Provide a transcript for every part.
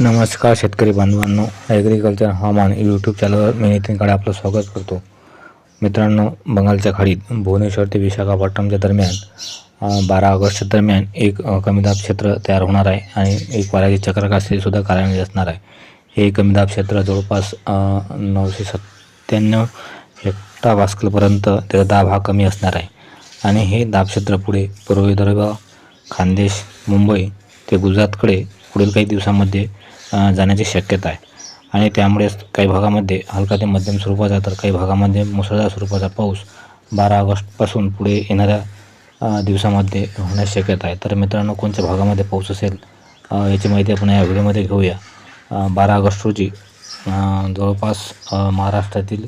नमस्कार शेतकरी बांधवांनो ॲग्रिकल्चर हवामान यूट्यूब चॅनलवर मी नितीन काळे आपलं स्वागत करतो. मित्रांनो बंगालच्या खाडीत भुवनेश्वर ते विशाखापट्टणमच्या दरम्यान बारा ऑगस्टच्या दरम्यान एक कमीदाब क्षेत्र तयार होणार आहे आणि एक वाऱ्याची चक्रकाशीसुद्धा कार्यान्वित असणार आहे. हे कमीदाब क्षेत्र जवळपास नऊशे सत्त्याण्णव हेक्टा वास्कलपर्यंत त्याचा दाब हा कमी असणार आहे. आणि हे दाब क्षेत्र पुढे पूर्व विदर्भ खानदेश मुंबई ते गुजरातकडे पुढील काही दिवसांमध्ये जाण्याची शक्यता आहे. आणि त्यामुळेच काही भागामध्ये हलका ते मध्यम स्वरूपाचा तर काही भागामध्ये मुसळधार स्वरूपाचा पाऊस बारा ऑगस्टपासून पुढे येणाऱ्या दिवसामध्ये होण्याची शक्यता आहे. तर मित्रांनो कोणत्या भागामध्ये पाऊस असेल याची माहिती आपण या व्हिडिओमध्ये घेऊया. बारा ऑगस्ट रोजी जवळपास महाराष्ट्रातील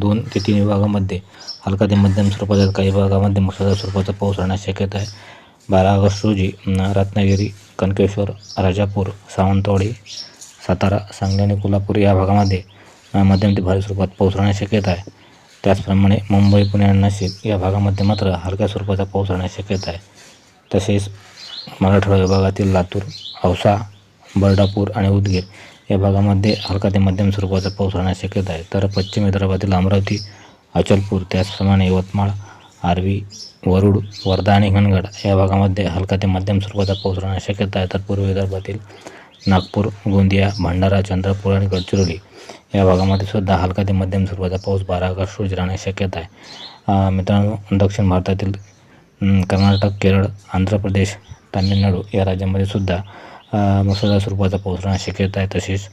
दोन ते तीन विभागामध्ये हलका ते मध्यम स्वरूपाचा काही भागामध्ये मुसळधार स्वरूपाचा पाऊस राहण्याची शक्यता आहे. बारा ऑगस्ट रोजी रत्नागिरी कनकेश्वर राजापूर सावंतवाडी सातारा सांगली आणि कोल्हापूर या भागामध्ये मध्यम ते भारी स्वरूपात पाऊस राहण्याची शक्यता आहे. त्याचप्रमाणे मुंबई पुणे आणि नाशिक या भागामध्ये मात्र हलक्या स्वरूपाचा पाऊस राहण्याची शक्यता आहे. तसेच मराठवाडा विभागातील लातूर औसा बर्डापूर आणि उदगीर या भागामध्ये हलका ते मध्यम स्वरूपाचा पाऊस राहण्याची शक्यता आहे. तर पश्चिम विदर्भातील अमरावती अचलपूर त्याचप्रमाणे यवतमाळ आर्वी वरुड वर्धा आणि हिंगणघाट या भागामध्ये हलका ते मध्यम स्वरूपाचा पाऊस राहण्याची शक्यता आहे. तर पूर्व विदर्भातील नागपूर गोंदिया भंडारा चंद्रपूर आणि गडचिरोली या भागामध्ये सुद्धा हलका ते मध्यम स्वरूपाचा पाऊस बारा ऑगस्ट रोजी राहण्याची शक्यता आहे. मित्रांनो दक्षिण भारतातील कर्नाटक केरळ आंध्र प्रदेश तामिळनाडू या राज्यामध्ये सुद्धा मुसळधार स्वरूपाचा पाऊस राहण्याची शक्यता आहे. तसेच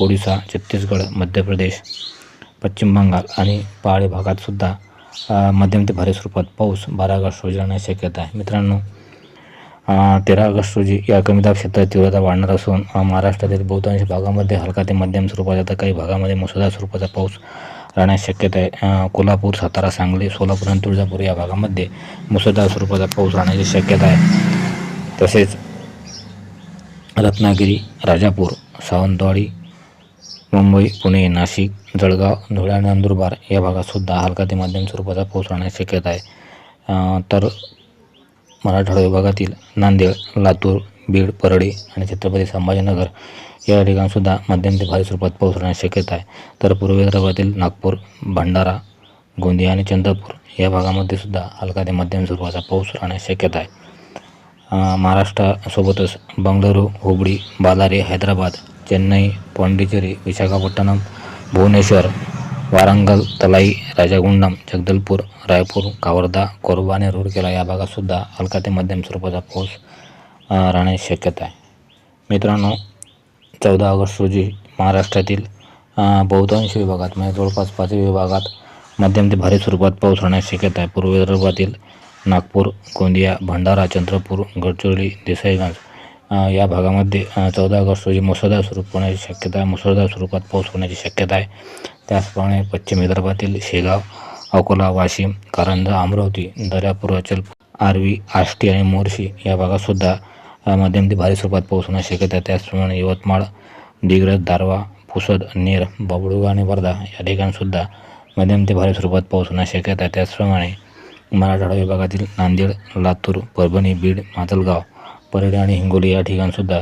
ओडिसा छत्तीसगड मध्य प्रदेश पश्चिम बंगाल आणि पहाडी भागात सुद्धा मध्यम ते भारी स्वरूपात पाऊस बारा ऑगस्ट रोजी राहण्याची शक्यता आहे. मित्रांनो तेरा ऑगस्ट रोजी या कमी दाब क्षेत्रात तीव्रता वाढणार असून महाराष्ट्रातील बहुतांश भागामध्ये हलका ते मध्यम स्वरूपाचा तर काही भागामध्ये मुसळधार स्वरूपाचा पाऊस राहण्याची शक्यता आहे. कोल्हापूर सातारा सांगली सोलापूर आणि तुळजापूर या भागामध्ये मुसळधार स्वरूपाचा पाऊस राहण्याची शक्यता आहे. तसेच रत्नागिरी राजापूर सावंतवाडी मुंबई पुणे नाशिक जळगाव धुळे आणि नंदुरबार या भागातसुद्धा हलका ते मध्यम स्वरूपाचा पाऊस राहण्याची शक्यता आहे. तर मराठवाडा विभागातील नांदेड लातूर बीड परळी आणि छत्रपती संभाजीनगर या ठिकाणसुद्धा मध्यम ते भारी स्वरूपात पाऊस राहण्याची शक्यता आहे. तर पूर्व विदर्भातील नागपूर भंडारा गोंदिया आणि चंद्रपूर या भागामध्ये सुद्धा हलका ते मध्यम स्वरूपाचा पाऊस राहण्याची शक्यता आहे. महाराष्ट्रासोबतच बंगळुरू हुबळी बालारी हैदराबाद चेन्नई पाँडिचेरी विशाखापट्टणम भुवनेश्वर वारंगल तलाई राजागुंडम जगदलपूर रायपूर कावर्धा कोरबा आणि रूरकेला या भागातसुद्धा हलका ते मध्यम स्वरूपाचा पाऊस राहण्याची शक्यता आहे. मित्रांनो चौदा ऑगस्ट रोजी महाराष्ट्रातील बहुतांश विभागात म्हणजे जवळपास पाच विभागात मध्यम ते भारी स्वरूपात पाऊस राहण्याची शक्यता आहे. पूर्व विदर्भातील नागपूर गोंदिया भंडारा चंद्रपूर गडचिरोली देसाईगंज या भागामध्ये चौदा ऑगस्ट रोजी मुसळधार स्वरूप होण्याची शक्यता आहे मुसळधार स्वरूपात पाऊस होण्याची शक्यता आहे. त्याचप्रमाणे पश्चिम विदर्भातील शेगाव अकोला वाशिम कारंजा अमरावती दर्यापूर अचल आर्वी आष्टी आणि मोर्शी या भागातसुद्धा मध्यम ते भारी स्वरूपात पाऊस होण्याची शक्यता आहे. त्याचप्रमाणे यवतमाळ दिग्रज दारवा पुसद नेर बाबुळगा आणि वर्धा या ठिकाणसुद्धा मध्यम ते भारी स्वरूपात पाऊस होण्याची शक्यता आहे. त्याचप्रमाणे मराठवाडा विभागातील नांदेड लातूर परभणी बीड माजलगाव परेड आणि हिंगोली या ठिकाणसुद्धा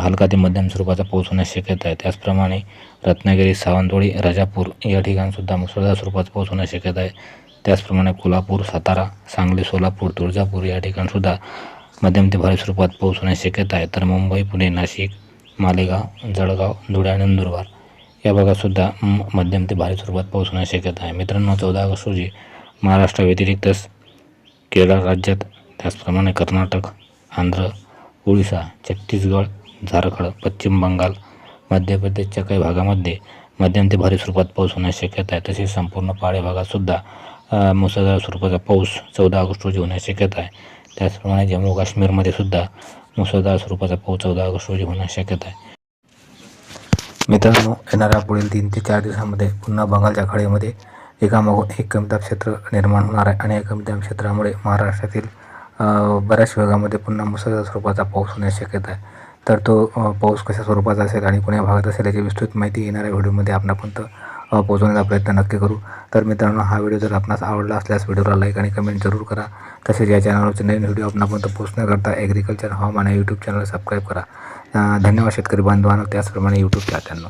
हलका ते मध्यम स्वरूपाचा पाऊस होण्यास शक्यता आहे. त्याचप्रमाणे रत्नागिरी सावंतवाडी राजापूर या ठिकाणसुद्धा मुसळधार स्वरूपाचा पाऊस होण्यास शक्यता आहे. त्याचप्रमाणे कोल्हापूर सातारा सांगली सोलापूर तुळजापूर या ठिकाणसुद्धा मध्यम ते भारी स्वरूपात पाऊस होण्यास शक्यता आहे. तर मुंबई पुणे नाशिक मालेगाव जळगाव धुळे आणि नंदुरबार या भागातसुद्धा म- मध्यम ते भारी स्वरूपात पाऊस होण्याची शक्यता आहे. मित्रांनो चौदा ऑगस्ट रोजी महाराष्ट्राव्यतिरिक्तच केरळ राज्यात त्याचप्रमाणे कर्नाटक आंध्र ओडिसा छत्तीसगड झारखंड पश्चिम बंगाल मध्य प्रदेशच्या काही भागामध्ये मध्यम ते भारी स्वरूपात पाऊस होण्याची शक्यता आहे. तसेच संपूर्ण पहाडी भागातसुद्धा मुसळधार स्वरूपाचा पाऊस चौदा ऑगस्ट रोजी होण्याची शक्यता आहे. त्याचप्रमाणे जम्मू काश्मीरमध्ये सुद्धा मुसळधार स्वरूपाचा पाऊस चौदा ऑगस्ट रोजी होण्याची शक्यता आहे. मित्रांनो येणाऱ्या पुढील तीन ते चार दिवसांमध्ये पुन्हा बंगालच्या खाडीमध्ये एकामागून एक कमीदाब क्षेत्र निर्माण होणार आहे आणि या कमीदाब क्षेत्रामुळे महाराष्ट्रातील बऱ्याच भागामध्ये पुन्हा मुसळधार स्वरूपाचा पाऊस होण्याची शक्यता आहे. तर तो पाऊस कशा स्वरूपाचा असेल आणि कोण्या भागात असेल याची विस्तृत माहिती येणाऱ्या व्हिडिओमध्ये आपणापर्यंत पोहोचवण्याचा प्रयत्न नक्की करू. तर मित्रांनो हा व्हिडिओ जर आपणास आवडला असल्यास व्हिडिओला लाईक आणि कमेंट जरूर करा. तसेच या चॅनलवरचे नवीन व्हिडिओ आपणापर्यंत पोहोचण्याकरता ॲग्रिकल्चर हवामान या यूट्यूब चॅनल सबस्क्राईब करा. धन्यवाद शेतकरी बांधवांनो त्याचप्रमाणे यूट्यूब चाहत्यांनो